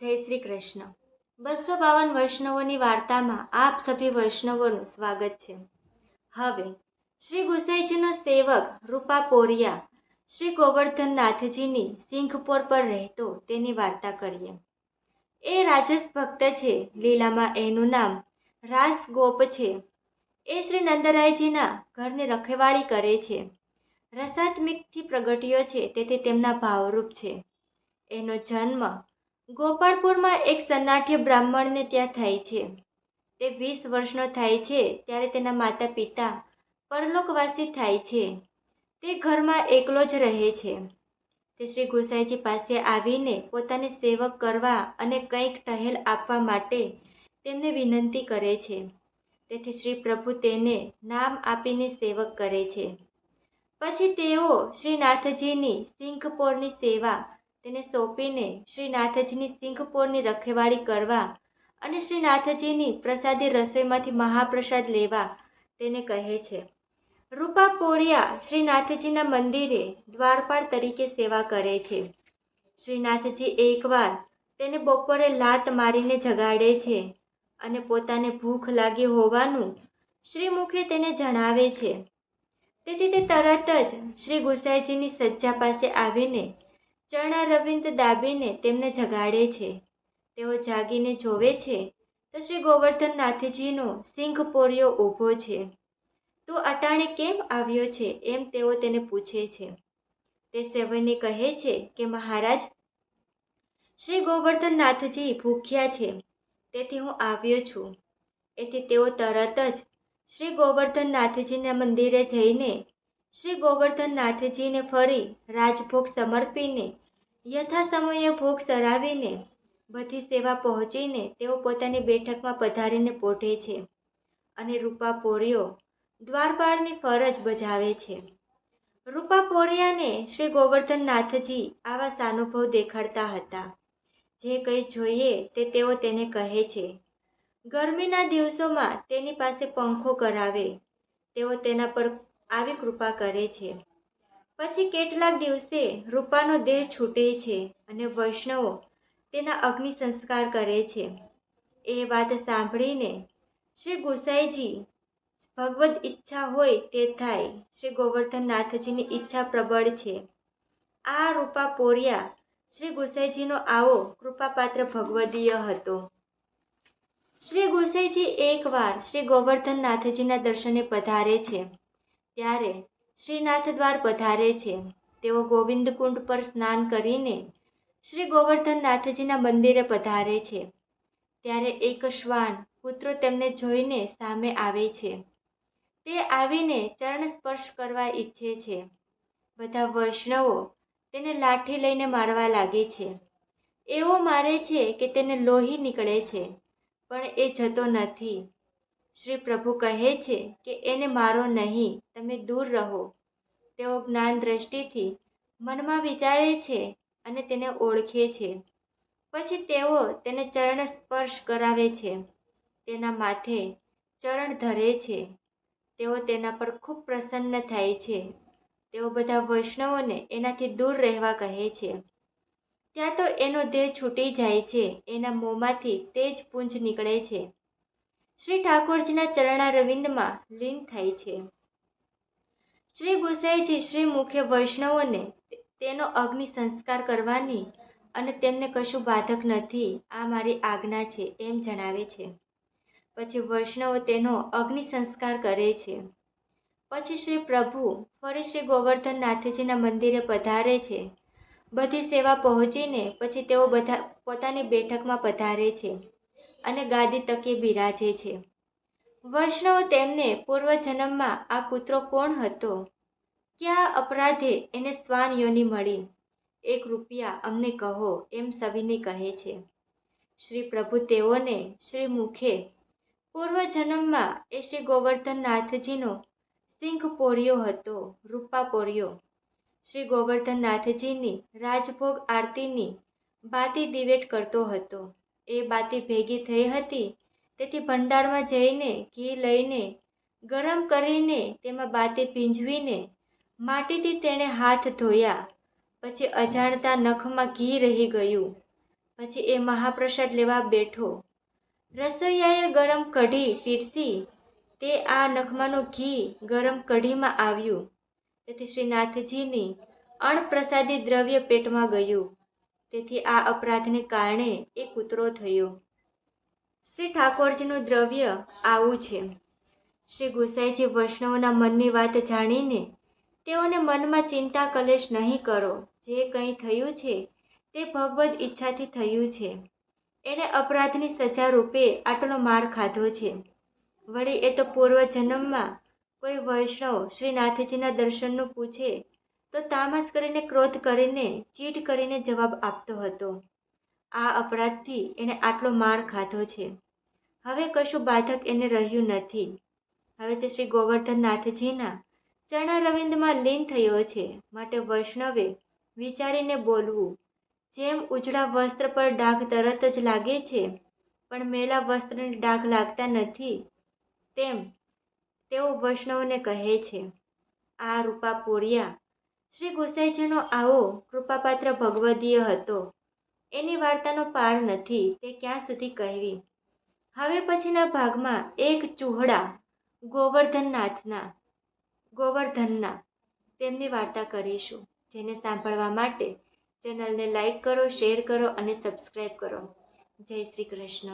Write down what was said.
જય શ્રી કૃષ્ણ. બસો બાવન વૈષ્ણવોની વાર્તામાં આપ સભી વૈષ્ણવોનું સ્વાગત છે. હવે, શ્રી ગુસાઈજીનો સેવક રૂપા પોરિયા શ્રી ગોવર્ધનનાથજીની સિંઘપોર પર રહેતો તેની વાર્તા કરીએ. એ રાજસ ભક્ત છે, લીલામાં એનું નામ રાસ ગોપ છે. એ શ્રી નંદરાયજીના ઘરની રખેવાળી કરે છે. રસાત્મિકથી પ્રગટ્યો છે, તેથી તેમના ભાવરૂપ છે. એનો જન્મ ગોપાળપુરમાં એક સન્નાઠ્ય બ્રાહ્મણને ત્યાં થાય છે. તે વીસ વર્ષનો થાય છે ત્યારે તેના માતા પિતા પરલોકવાસી થાય છે. તે ઘરમાં એકલો જ રહે છે. તે શ્રી ગુસાઈજી પાસે આવીને પોતાને સેવક કરવા અને કંઈક ટહેલ આપવા માટે તેમને વિનંતી કરે છે. તેથી શ્રી પ્રભુ તેને નામ આપીને સેવક કરે છે. પછી તેઓ શ્રીનાથજીની સિંઘપોરની સેવા તેને સોંપીને શ્રીનાથજીની સિંહપોરની રખેવાળી કરવા અને શ્રીનાથજીની પ્રસાદી રસોઈમાંથી મહાપ્રસાદ લેવા તેને કહે છે. રૂપા પોરિયા શ્રીનાથજીના મંદિરે દ્વારપાળ તરીકે સેવા કરે છે. શ્રીનાથજી એકવાર તેને બપોરે લાત મારીને જગાડે છે અને પોતાને ભૂખ લાગી હોવાનું શ્રીમુખે તેને જણાવે છે. તેથી તે તરત જ શ્રી ગુસાઈજીની સજ્જા પાસે આવીને ચરણા રવિંદ દાબીને તેમને જગાડે છે. તેઓ જાગીને જોવે છે તો શ્રી ગોવર્ધનનાથજીનો સિંહ પોરિયો ઊભો છે. તું અટાણે કેમ આવ્યો છે એમ તેઓ તેને પૂછે છે. તે સેવની કહે છે કે મહારાજ, શ્રી ગોવર્ધનનાથજી ભૂખ્યા છે, તેથી હું આવ્યો છું. એથી તેઓ તરત જ શ્રી ગોવર્ધનનાથજીના મંદિરે જઈને શ્રી ગોવર્ધનનાથજીને ફરી રાજભોગ સમર્પીને યથા સમયે ભોગ સરાવીને બધી સેવા પહોંચીને તેઓ પોતાની બેઠકમાં પધારીને પોઢે છે અને રૂપા પોરિયો દ્વારપાળની ફરજ બજાવે છે. રૂપા પોરિયાને શ્રી ગોવર્ધનનાથજી આવા સાનુભવ દેખાડતા હતા. જે કંઈ જોઈએ તે તેઓ તેને કહે છે. ગરમીના દિવસોમાં તેની પાસે પંખો કરાવે. તેઓ તેના પર આવી કૃપા કરે છે. પછી કેટલાક દિવસે રૂપાનો દેહ છૂટે છે અને વૈષ્ણવો તેના અગ્નિ સંસ્કાર કરે છે. એ વાત સાંભળીને શ્રી ગુસાઈજી ભગવદ ઈચ્છા હોય તે થાય. શ્રી ગોવર્ધનનાથજીની ઈચ્છા પ્રબળ છે. આ રૂપા પોરિયા શ્રી ગુસાઈજીનો આવો કૃપાપાત્ર ભગવદીય હતો. શ્રી ગુસાઈજી એકવાર શ્રી ગોવર્ધનનાથજીના દર્શને પધારે છે. ત્યારે શ્રીનાથ દ્વાર પધારે છે. તેઓ ગોવિંદકુંડ પર સ્નાન કરીને શ્રી ગોવર્ધનનાથજીના મંદિરે પધારે છે. ત્યારે એક શ્વાન પુત્રો તેમને જોઈને સામે આવે છે. તે આવીને ચરણ સ્પર્શ કરવા ઈચ્છે છે. બધા વૈષ્ણવો તેને લાઠી લઈને મારવા લાગે છે. એવો મારે છે કે તેને લોહી નીકળે છે, પણ એ જતો નથી. શ્રી પ્રભુ કહે છે કે એને મારો નહીં, તમે દૂર રહો. તેઓ જ્ઞાન દ્રષ્ટિથી મનમાં વિચારે છે અને તેને ઓળખે છે. પછી તેઓ તેને ચરણ સ્પર્શ કરાવે છે. તેના માથે ચરણ ધરે છે. તેઓ તેના પર ખૂબ પ્રસન્ન થાય છે. તેઓ બધા વૈષ્ણવોને એનાથી દૂર રહેવા કહે છે. ત્યાં તો એનો દેહ છૂટી જાય છે. એના મોંમાંથી તેજ પુંજ નીકળે છે. શ્રી ઠાકોરજીના ચરણા રવિંદમાં લીન થાય છે. શ્રી ગુસાઈજી શ્રી મુખ્ય વૈષ્ણવોને તેનો અગ્નિ સંસ્કાર કરવાની અને તેમને કશું બાધક નથી, આ મારી આજ્ઞા છે, એમ જણાવે છે. પછી વૈષ્ણવો તેનો અગ્નિ સંસ્કાર કરે છે. પછી શ્રી પ્રભુ ફરી શ્રી ગોવર્ધન નાથજીના મંદિરે પધારે છે. બધી સેવા પહોંચીને પછી તેઓ બધા પોતાની બેઠકમાં પધારે છે. અને ગાદી તકે બિરાજે છે. વૈષ્ણવ તેમને પૂર્વજન્મમાં આ કૂતરો કોણ હતો? ક્યાં અપરાધે એને શ્વાન યોની મળી? એક રૂપિયા અમને કહો, એમ સવિને કહે છે. શ્રી પ્રભુ તેઓને શ્રી મુખે પૂર્વજન્મમાં એ શ્રી ગોવર્ધનનાથજીનો સિંહ પોર્યો હતો, રૂપા પોરિયો શ્રી ગોવર્ધનનાથજીની રાજભોગ આરતીની બાતી દિવેટ કરતો હતો. એ બાતી ભેગી થઈ હતી. તેથી ભંડારમાં જઈને ઘી લઈને, ગરમ કરીને તેમાં બાતી પીંજવીને માટીથી તેણે હાથ ધોયા. પછી અજાણતા નખમાં ઘી રહી ગયું. પછી એ મહાપ્રસાદ લેવા બેઠો. રસોઈયાએ ગરમ કઢી પીરસી. તે આ નખમાનું ઘી ગરમ કઢીમાં આવ્યું. તેથી શ્રીનાથજીની અણપ્રસાદી દ્રવ્ય પેટમાં ગયું. તેથી આ અપરાધને કારણે એ કૂતરો થયો. શ્રી ઠાકોરજીનું દ્રવ્ય આવું છે. શ્રી ગુસાઈજી વૈષ્ણવના મનની વાત જાણીને તેઓને મનમાં ચિંતા કલેશ નહીં કરો. જે કંઈ થયું છે તે ભગવદ ઈચ્છાથી થયું છે. એણે અપરાધની સજા રૂપે આટલો માર ખાધો છે. વળી એ તો પૂર્વ જન્મમાં કોઈ વૈષ્ણવ શ્રીનાથજીના દર્શનનું પૂછે તો તામસ કરીને, ક્રોધ કરીને, ચીટ કરીને જવાબ આપતો હતો. આ અપરાધથી એણે આટલો માર ખાધો છે. હવે કશું બાધક એને રહ્યું નથી. હવે તે શ્રી ગોવર્ધનનાથજીના ચરણારવિંદમાં લીન થયો છે. માટે વૈષ્ણવે વિચારીને બોલવું, જેમ ઉજળા વસ્ત્ર પર ડાઘ તરત જ લાગે છે, પણ મેલા વસ્ત્રને ડાઘ લાગતા નથી, તેમ તેઓ વૈષ્ણવને કહે છે. આ રૂપા પોરિયા શ્રી ગોસાઈજીનો આવો કૃપાપાત્ર ભગવદીય હતો. એની વાર્તાનો પાર નથી, તે ક્યાં સુધી કહેવી? હવે પછીના ભાગમાં એક ચૂહડા, ગોવર્ધનનાથના, ગોવર્ધનના, તેમની વાર્તા કરીશું, જેને સાંભળવા માટે ચેનલને લાઈક કરો, શેર કરો અને સબસ્ક્રાઈબ કરો. જય શ્રી કૃષ્ણ.